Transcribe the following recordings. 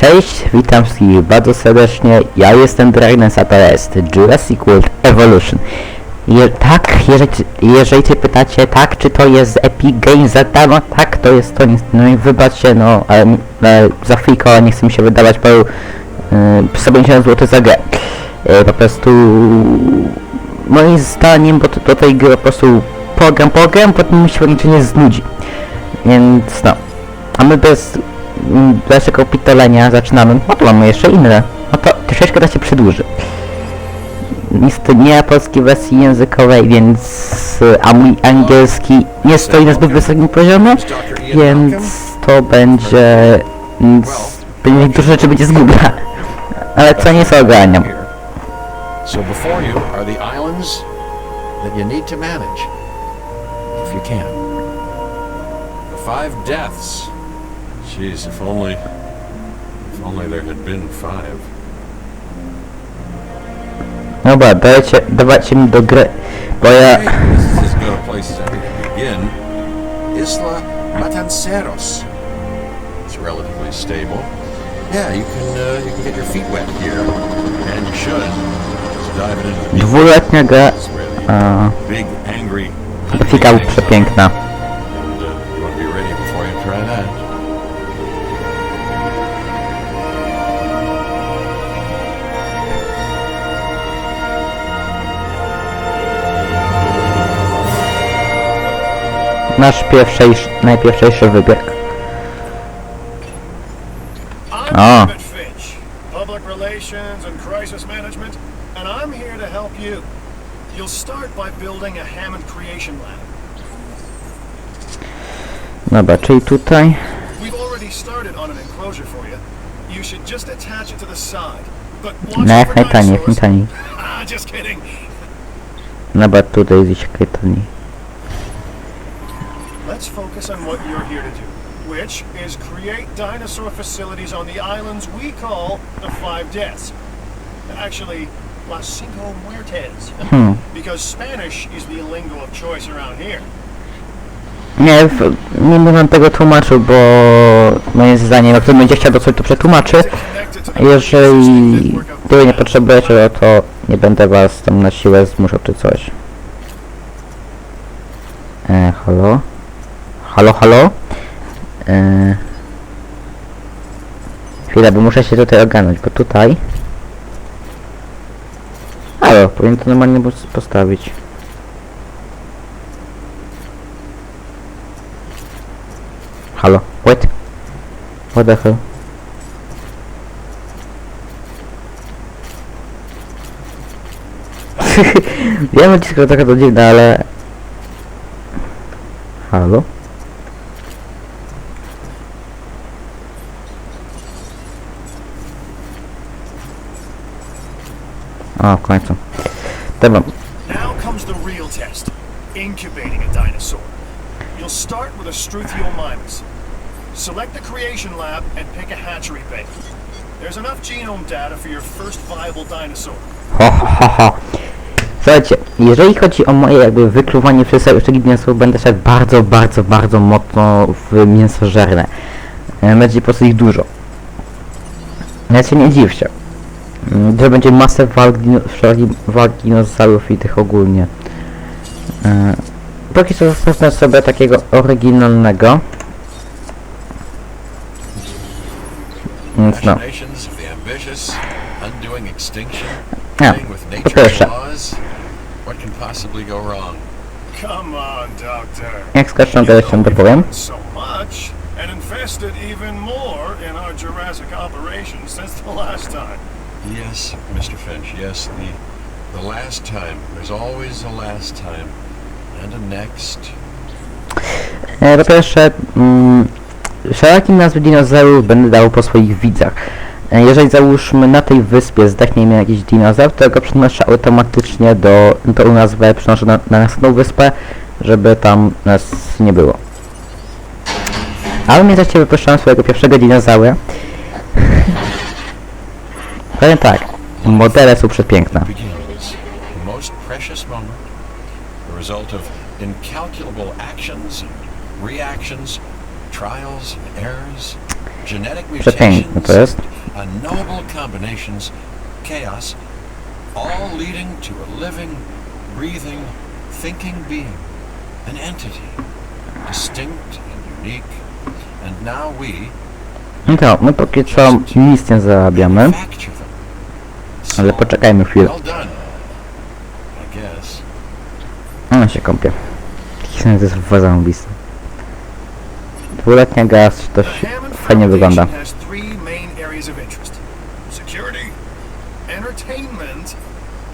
Cześć, witam wszystkich bardzo serdecznie. Ja jestem Dragnes, a Jurassic World Evolution. Je, tak, jeżeli, jeżeli się pytacie, tak, czy to jest Epic Games za darmo, tak, to jest to, no i wybaczcie, no, ale, ale za ale nie chce mi się wydawać paru yy, 150 zł za grę. Yy, po prostu, moim zdaniem, bo do tej gry po prostu program, program, potem mi się ograniczenie znudzi. Więc no, a my bez mm, bez tego pitolenia zaczynamy. No to mamy jeszcze inne. No to troszeczkę to się przedłuży. Niestety nie polskiej wersji językowej, więc y, a mój angielski nie stoi na zbyt wysokim poziomie, więc to będzie... Więc dużo rzeczy będzie zgubione. Ale co nie ogarniam. So before you are the islands that you need to manage, if you can. Five deaths. Jeez, if only... If only there had been five. Dawajcie mi do gry, bo ja... Hey, this is as good a place as to begin. Isla Matanceros. It's relatively stable. Yeah, you can uh, you can get your feet wet here, and you should. Just diving into the. It's where big, angry things przepiękna. Nasz pierwszejszy, najpierwszy wybór. I'm Ah. David Finch, Public Relations and Crisis Management, and I'm here to help you. You'll start by building a Hammond Creation Lab. Dobra, czyli tutaj... We've already started on an enclosure for you. You should just attach it to the side. But watch No jak najtaniej, jak najtaniej. Ah. Dobra, tutaj gdzieś krytoni. Let's focus on what you're here to do, which is create dinosaur facilities on the islands we call the Five Deaths. Actually, Las Cinco Muertes. Hmm. Because Spanish is the lingo of choice around here. Nie, nie będę tego tłumaczył, bo moim zdaniem, jak ktoś będzie chciał, to sobie to przetłumaczy. Jeżeli tego nie potrzebujecie, to nie będę was tam na siłę zmuszał czy coś. E, halo? Halo, halo? E, chwilę, bo muszę się tutaj ogarnąć, bo tutaj... Halo, powinien to normalnie postawić. Halo, what? What the hell? Wiem, że cisko trochę to dziwne, ale... Halo? O, w końcu. Dobra, Now comes the real test. Incubating a dinosaur. You'll start with a Struthiomimus. Select the creation lab and pick a hatchery. There's enough genome data for your first viable dinosaur. Ho, ho, ho, ho. Słuchajcie, jeżeli chodzi o moje jakby wykluwanie wszystkich sztuki mięsów, będę szedł bardzo, bardzo, bardzo mocno w mięsożerne. E, Będzie po prostu ich dużo. Ja się nie dziwcie. Mm, Że będzie masę walk, dino, walk dinozaurów i tych ogólnie. E, Póki co zostawmy sobie takiego oryginalnego. Więc no. With po pierwsze, jak skoczę, to jeszcze dopowiem. And invested even more in our Jurassic operations since the last time. Yes, Mr. Finch, yes, the, the last time. There's always a last time. And a next. E, Po pierwsze, mm, nazwy dinozaurów będę dał po swoich widzach. E, Jeżeli załóżmy na tej wyspie zdechnie mi jakiś dinozaur, to go przenoszę automatycznie do tą nazwę, przenoszę na, na następną wyspę, żeby tam nas nie było. Ale w międzyczasie wypuszczałem swojego pierwszego dinozaura. Powiem tak, modele są przepiękne. Przepiękne to jest. all leading to a living, breathing, thinking being, an entity, distinct and unique. And now we No my póki co nic nie zarabiamy. Ale poczekajmy chwilę. No się kąpię. To jest zarąbiste. Dwuletnia gaz, to fajnie wygląda. Entertainment,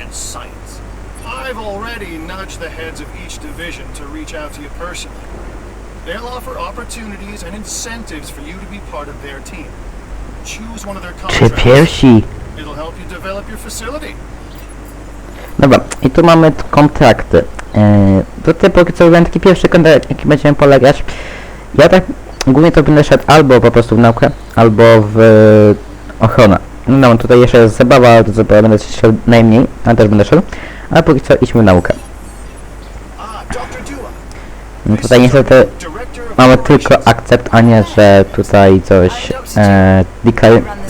and science. I've already nudged the heads of each division to reach out to you personally. They'll offer opportunities and incentives for you to be part of their team. Choose one of their contracts. Piersi? It'll help you develop your facility. Dobra, i tu mamy kontrakty. Yy, tutaj póki co będzie taki pierwszy kontrakt, jaki będziemy polegać. Ja tak głównie to będę szedł albo po prostu w naukę, albo w e, ochronę. No tutaj jeszcze jest zabawa, ale to zabawa będę szedł najmniej, ale też będę szedł. Ale póki co idźmy w naukę. Ah. No tutaj niestety mamy tylko akcept, a nie, że tutaj coś e,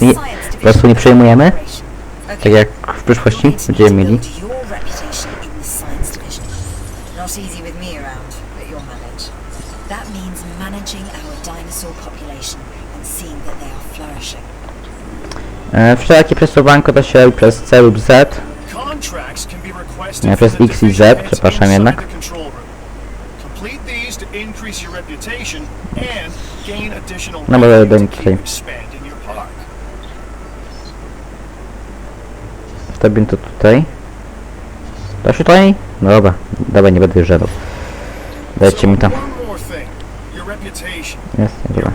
nie, po prostu nie przejmujemy, tak jak w przyszłości będziemy mieli. E, wszelakie przesuwanko to się robi przez C lub Z. Nie, przez X i Z, przepraszam jednak. Increase your reputation and gain additional bo revenue to keep in your park. Wstawię to tutaj. To się tutaj? No dobra, dobra, nie będę już żadał. Dajcie mi reputation. Jest, dobra.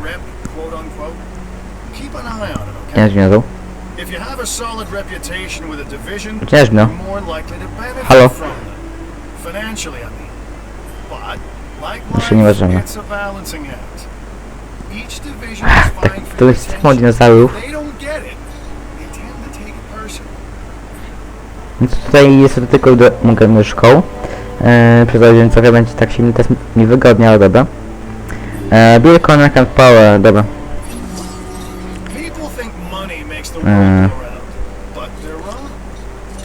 Nie division, Gdzieś no. Halo? Financially, I mean. But, Jeszcze nie możemy. Tak, to jest mało dinozaurów. To. Więc tutaj jest tylko do mogę myszką. Eee, Przepraszam, co będzie tak silny test mi wygodnie, ale dobra. Bill Connor and Power, dobra. Wrong.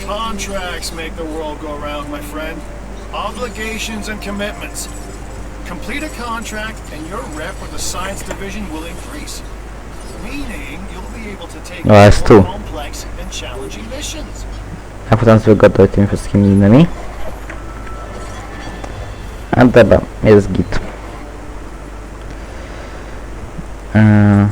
Contracts make the world go my friend. Obligations and commitments. Complete a contract and your rep with the science division will increase. Meaning you'll be able to take No, that's more true. complex and challenging missions. A potem z wygodą tymi wszystkimi innymi. A dobra, jest git. Eee,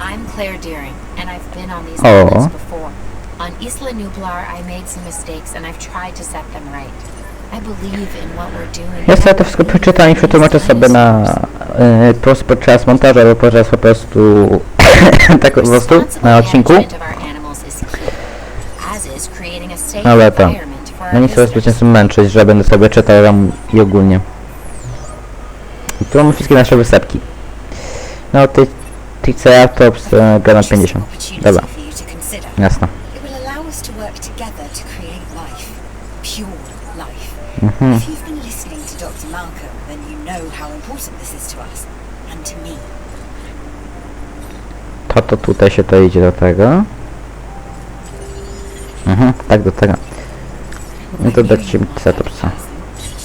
I'm Claire Deering, and I've been on these Oh. before. On Isla Nublar, I made some mistakes, and I've tried to set them right. Ja sobie to wszystko przeczytam i przetłumaczę sobie na prostu podczas montażu albo podczas po prostu tak po prostu na odcinku. Ale to, no nie chcę was zbytnio męczyć, że będę sobie czytał tam i ogólnie. I tu mamy wszystkie nasze wysepki. No tej Triceratops e, gra na 50. Opportunity Dobra, for Mhm. If you've been listening to Dr. Malcolm, then you know how important this is to us. And to me. To to tutaj się to idzie do tego. Mhm, tak do tego. No to dajcie mi Triceratopsa.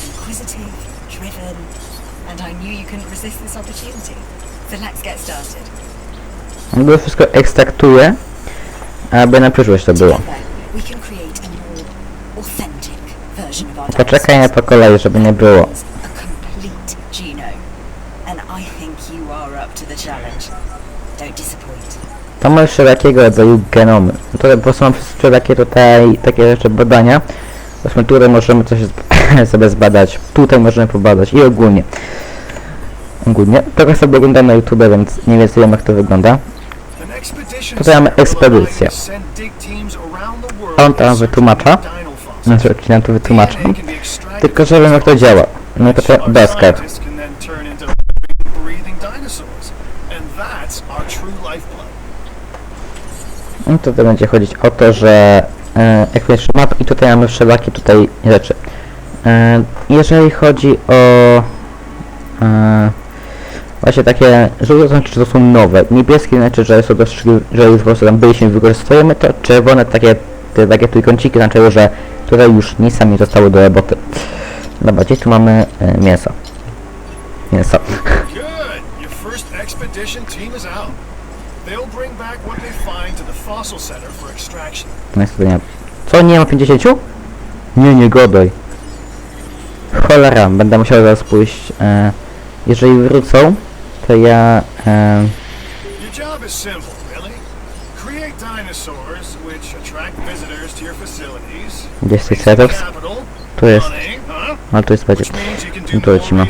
Inquisitive, driven, and I knew you couldn't resist this opportunity. So let's get started. On to wszystko ekstraktuje, aby na przyszłość to było. Together, we can create a more authentic version of our Poczekaj na po kolei, żeby nie było. To mamy wszelakiego rodzaju genomy. No to po prostu mam wszelakie tutaj takie rzeczy badania. Właśnie tutaj możemy coś sobie zbadać, tutaj możemy pobadać i ogólnie. Ogólnie. Trochę sobie oglądam na YouTube, więc mniej więcej wiem jak to wygląda. Tutaj mamy ekspedycję. On tam wytłumacza. Znaczy, be extracted Tylko, że wiem jak to działa. No to lifeblood. No to to będzie chodzić o to, że e, jak map i tutaj mamy wszelakie tutaj rzeczy. E, jeżeli chodzi o e, Właśnie takie żółte znaczy, że to są nowe. Niebieskie znaczy, że są to strzygi, że już po prostu tam byliśmy wykorzystujemy to. Czerwone takie, takie trójkąciki znaczyły, że tutaj już nic nam nie zostało do roboty. Dobra, gdzie tu mamy e, mięso? Mięso. No. Co, nie ma 50? Nie, nie godaj. Cholera, będę musiał zaraz pójść. E, jeżeli wrócą, to ja... E, Your job is simple, really. Create dinosaurs which attract visitors to your facilities. gdzieś tych Tu jest. huh? Ale tu jest No do to more lecimy.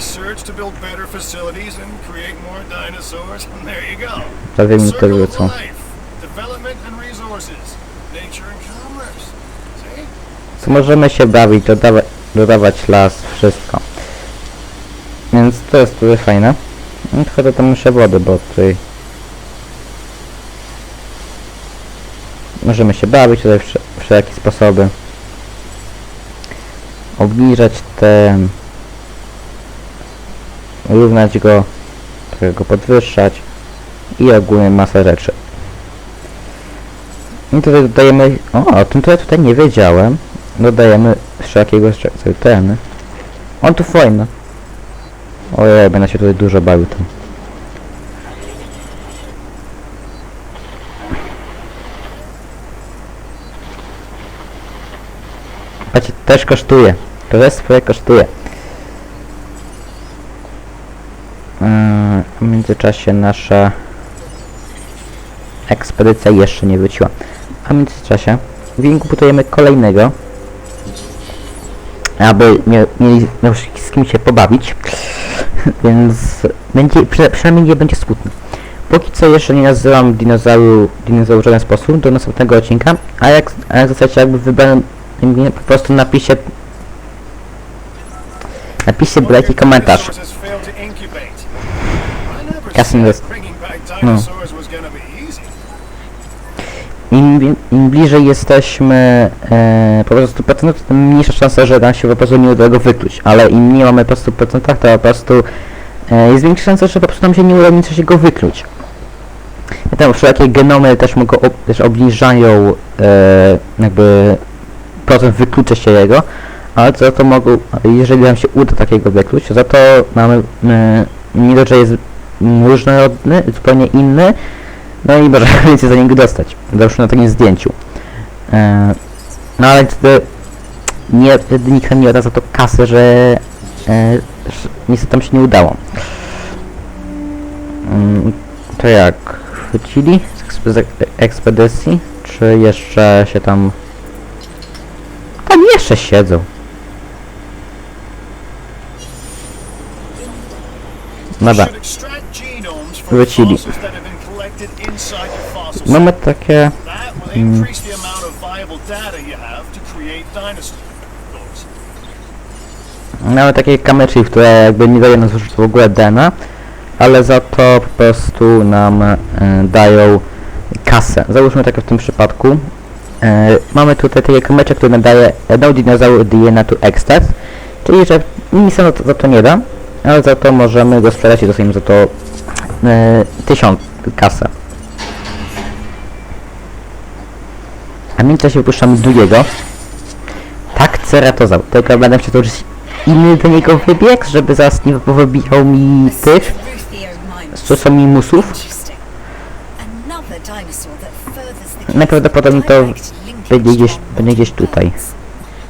to minuty Circle of wrócą. To możemy się bawić, dodawać, dodawać las, wszystko. Więc to jest tutaj fajne. No, Tylko tam muszę wody, bo tutaj... Możemy się bawić tutaj wsze, wszelkie sposoby. Obniżać ten... Równać go, trochę go podwyższać i ogólnie masę rzeczy. I tutaj dodajemy... O, o tym to ja tutaj nie wiedziałem. Dodajemy wszelkiego ten. On tu fajny. Ojej, będę się tutaj dużo bawił tym. Też kosztuje. Swoje kosztuje. Yy, w międzyczasie nasza ekspedycja jeszcze nie wróciła. A w międzyczasie w Winku budujemy kolejnego, aby mie, mieli miał z kim się pobawić, więc będzie, przy, przynajmniej nie będzie smutno. Póki co jeszcze nie nazywam dinozauru, dinozauru w żaden sposób do następnego odcinka, a jak, a jak jakby wybrany, po prostu napiszcie napiszcie byle komentarz. Back No. Im, im bliżej jesteśmy e, po prostu procentów, tym mniejsza szansa, że nam się po prostu nie uda go wykluć. Ale im mniej mamy po prostu procentach, to po prostu e, jest większa szansa, że po prostu nam się nie uda nic się go wykluć. Wiadomo, wszelkie genomy też mogą, ob, też obniżają e, jakby procent wyklucia się jego, ale za to mogą, jeżeli nam się uda takiego wykluć, za to mamy, e, nie dość, że jest różnorodny, zupełnie inny, no i może więcej za niego dostać. Załóżmy na takim zdjęciu. E, no ale wtedy nie, nikt nie odda za to kasy, że że niestety tam się nie udało. Mm, to jak? Chwycili z ekspe- z ek- ekspedycji? Czy jeszcze się tam... Tam jeszcze siedzą. Dobra. Wrócili. Mamy takie... Dinosaurs. Mamy takie kamyczki, które jakby nie dają nam w ogóle DNA, ale za to po prostu nam e, dają kasę. Załóżmy tak w tym przypadku. E, mamy tutaj takie kamyczek, który nadaje no dinozaur DNA to extract, czyli że nic nam za to nie da, ale za to możemy go sprzedać i dostaniemy za to e, tysiąc kasę. A w międzyczasie wypuszczamy drugiego. Tak, ceratozaur. Tylko będę to uczyć inny do niego wybieg, żeby zaraz nie powybijał mi tych, co są minusów. Interesting. Najprawdopodobniej to będzie gdzieś, będzie gdzieś tutaj.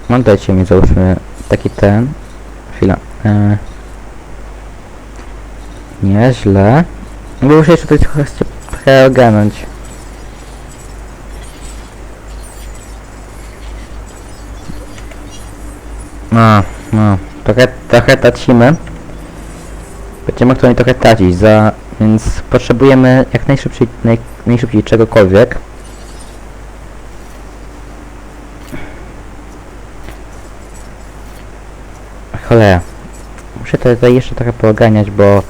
No dajcie mi załóżmy taki ten. Chwila. E... Nieźle. Muszę jeszcze tutaj trochę, trochę ogarnąć. No, no. Trochę, trochę tracimy. Będziemy aktualnie trochę tracić, za, więc potrzebujemy jak najszybciej, naj, najszybciej czegokolwiek. Cholera. Muszę to tutaj jeszcze trochę pooganiać, bo...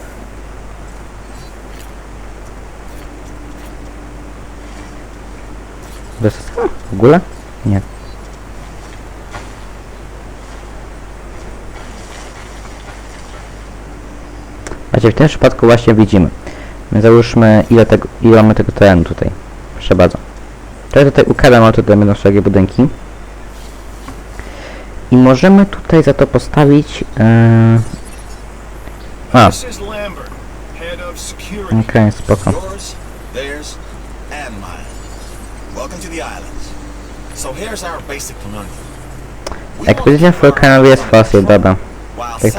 Bez... W ogóle? Nie. Znaczy w tym przypadku właśnie widzimy. My załóżmy ile, tego, ile mamy tego terenu tutaj. Proszę bardzo. To ja tutaj ukradam, ale tutaj będą budynki. I możemy tutaj za to postawić... Yy... A, okej, spoko. To keep our Fulkanowi jest fossil, dobra. Tak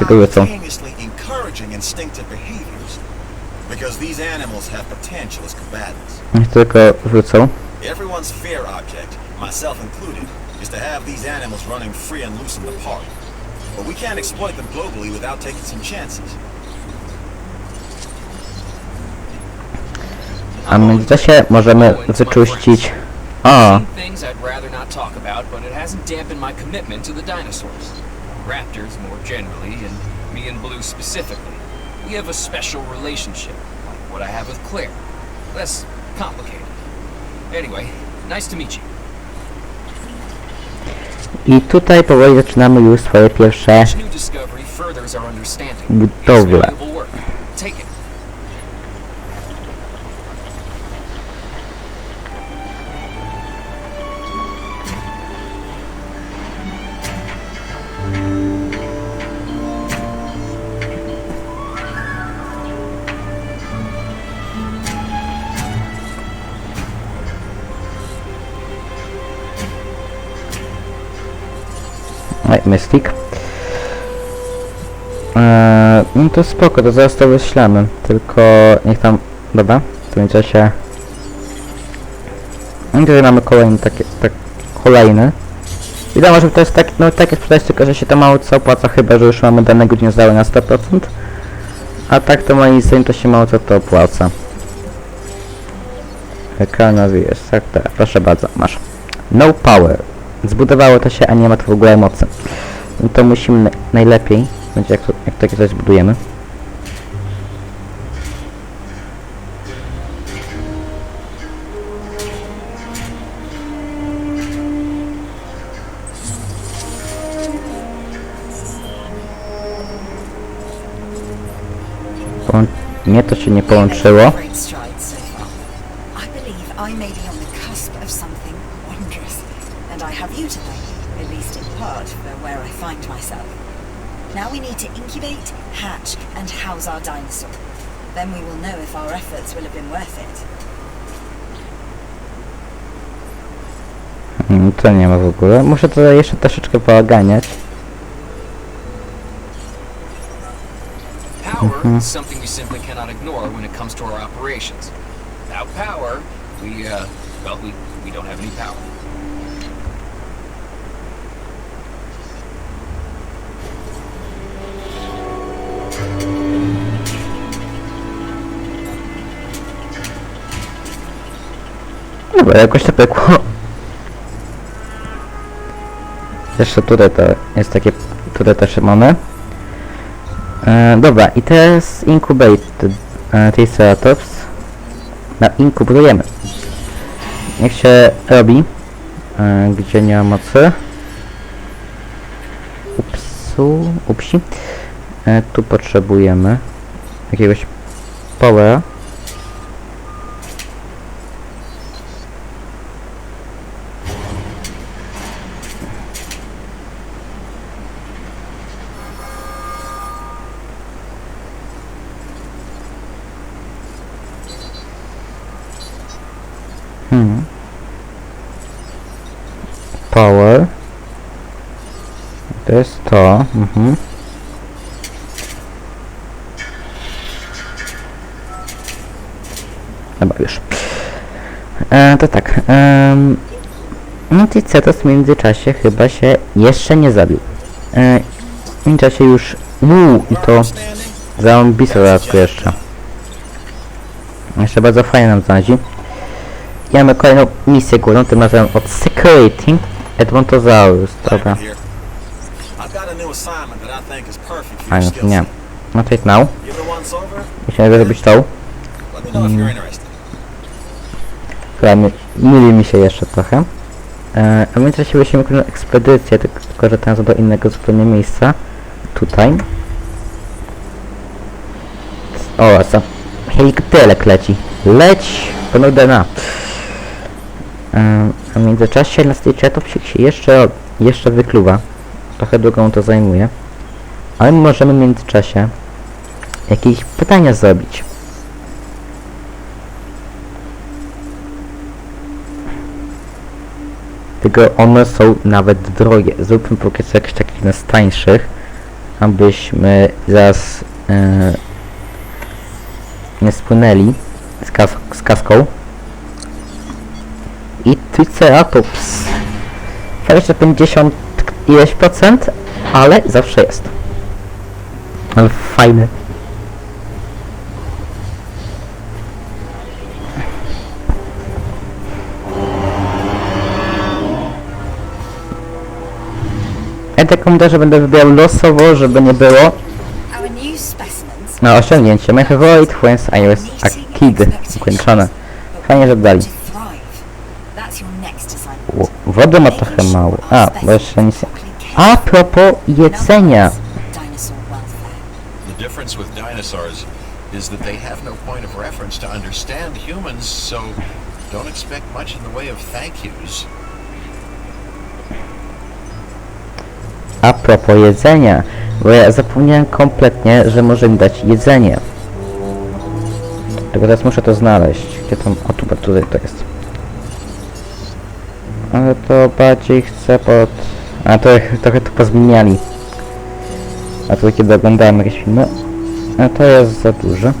as combatants. Niech tylko wrócą. Everyone's fear object, myself included, is to have these animals running free and loose in the park. But we can't exploit them globally without taking some chances. A w międzyczasie możemy wyczyścić... O! Things I'd rather not talk about, but it hasn't dampened my commitment to the dinosaurs. Raptors more generally, and me and Blue specifically. We have a special relationship, like what I have with Claire. Less complicated. Anyway, nice to meet you. I tutaj powoli zaczynamy już swoje pierwsze budowle. Oj, Mystik. Eee, no to spoko, to zaraz to wyślemy. Tylko niech tam... Dobra, w tym czasie... I tutaj mamy kolejny takie... Tak, kolejny. Wiadomo, że to jest tak, no takie sprzedać, tylko że się to mało co opłaca, chyba że już mamy danego dinozaury na 100%. A tak to moim zdaniem to się mało co to opłaca. Ekranowi jest, tak, tak, proszę bardzo, masz. No power. Zbudowało to się, a nie ma to w ogóle mocy. No to musimy na najlepiej, będzie jak, to, jak takie coś zbudujemy. Nie, to się nie połączyło. You to thank, at least in part, for where I find myself. Now we need to incubate, hatch, and house our dinosaur. Then we will know if our efforts will have been worth it. Mm, To nie ma w ogóle. Muszę to jeszcze troszeczkę połaganiać. Power is something we simply cannot ignore when it comes to our operations. Without power, we, uh, well, we, we don't have any power. Dobra, jakoś to pykło. Jeszcze tutaj to jest takie, tutaj też mamy. E, dobra, i teraz incubate e, Triceratops. Na inkubujemy. Niech się robi. E, gdzie nie ma mocy. Upsu, upsi. E, tu potrzebujemy jakiegoś powera. Hmm. Power. To jest to. Mhm. Dobra, już. E, to tak. Um, no Tricetos w międzyczasie chyba się jeszcze nie zabił. E, w międzyczasie już... Uuu, i to zombie dodatku jeszcze. Jeszcze bardzo fajnie nam znaleźli. I mamy kolejną misję górną, tym razem od Security Edmontosaurus. Dobra. A your to nie. No to now. Once over, Musimy zrobić tą. interested. która mi, myli mi się jeszcze trochę. E, a w międzyczasie weźmiemy kolejną ekspedycję, tylko, tylko że teraz do innego zupełnie miejsca. Tutaj. O, co? Helikopterek leci. Leć! Ponudena. Ym, A w międzyczasie na Triceratopsik się jeszcze, jeszcze wykluwa. Trochę długą to zajmuje. Ale możemy w międzyczasie jakieś pytania zrobić. Tylko one są nawet drogie. Zróbmy póki co jakiś taki jeden z tańszych, abyśmy zaraz e, nie spłynęli z, kas z kaską. I Triceratops. 250 ileś procent, ale zawsze jest. Ale fajny. Ja te komentarze będę wybierał losowo, żeby nie było. Na osiągnięcie. My favorite whence I was a kid. Ukończone. Fajnie, że dali. to thrive. That's your next assignment. W- Wody ma trochę mało. A, bo jeszcze nic... A propos jedzenia. Dinosaur welfare. The difference with dinosaurs is that they have no point of reference to understand humans, so don't expect much in the way of thank yous. A propos jedzenia. Bo ja zapomniałem kompletnie, że może mi dać jedzenie. Tylko teraz muszę to znaleźć. Gdzie tam... O, tu, tutaj to jest. Ale to bardziej chcę pod... A, to trochę to pozmieniali. A to kiedy oglądałem jakieś filmy. A to jest za duże.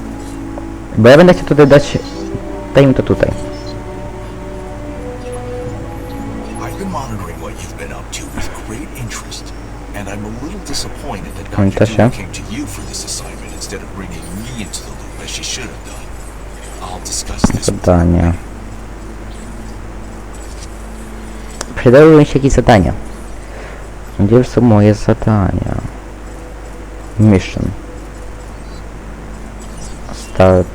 Bo ja będę chciał tutaj dać... Daj mi to tutaj. Pamięta się? Doom came to you for this assignment instead of bringing me into the loop as she should have done. I'll discuss this with her Zadania. Przydałyby mi się jakieś zadania. Gdzie są moje zadania? Mission. Start.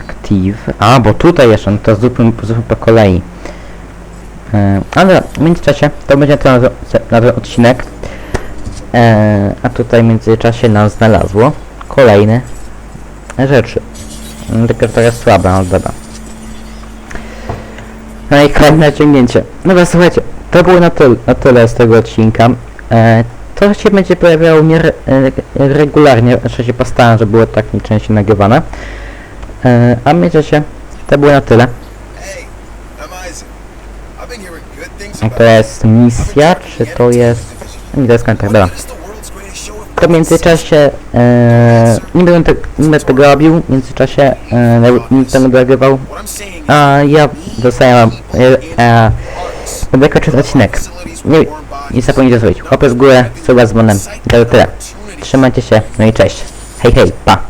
Active. A, bo tutaj jeszcze, no to zróbmy, zróbmy po kolei. E, ale w międzyczasie to będzie ten odcinek. E, a tutaj w międzyczasie nam znalazło kolejne rzeczy. No, Tylko jest słabe, ale dobra. No i kolejne osiągnięcie. Dobra, słuchajcie, to było na, tyl, na tyle z tego odcinka. E, to się będzie pojawiało niere, e, regularnie, znaczy się postaram, że było tak nie częściej nagrywane. E, a międzyczasie to było na tyle. A to jest misja, czy to jest... Nie, to jest kontakt, dobra. To w międzyczasie, e, nie, będę te, tego robił, w międzyczasie e, nie będę nagrywał, a ja dostałem, e, e, będę kończyć odcinek. Nie, nie zapomnijcie zrobić łapę w górę, suba z dzwonem, to tyle. Trzymajcie się, no i cześć. Hej, hej, pa.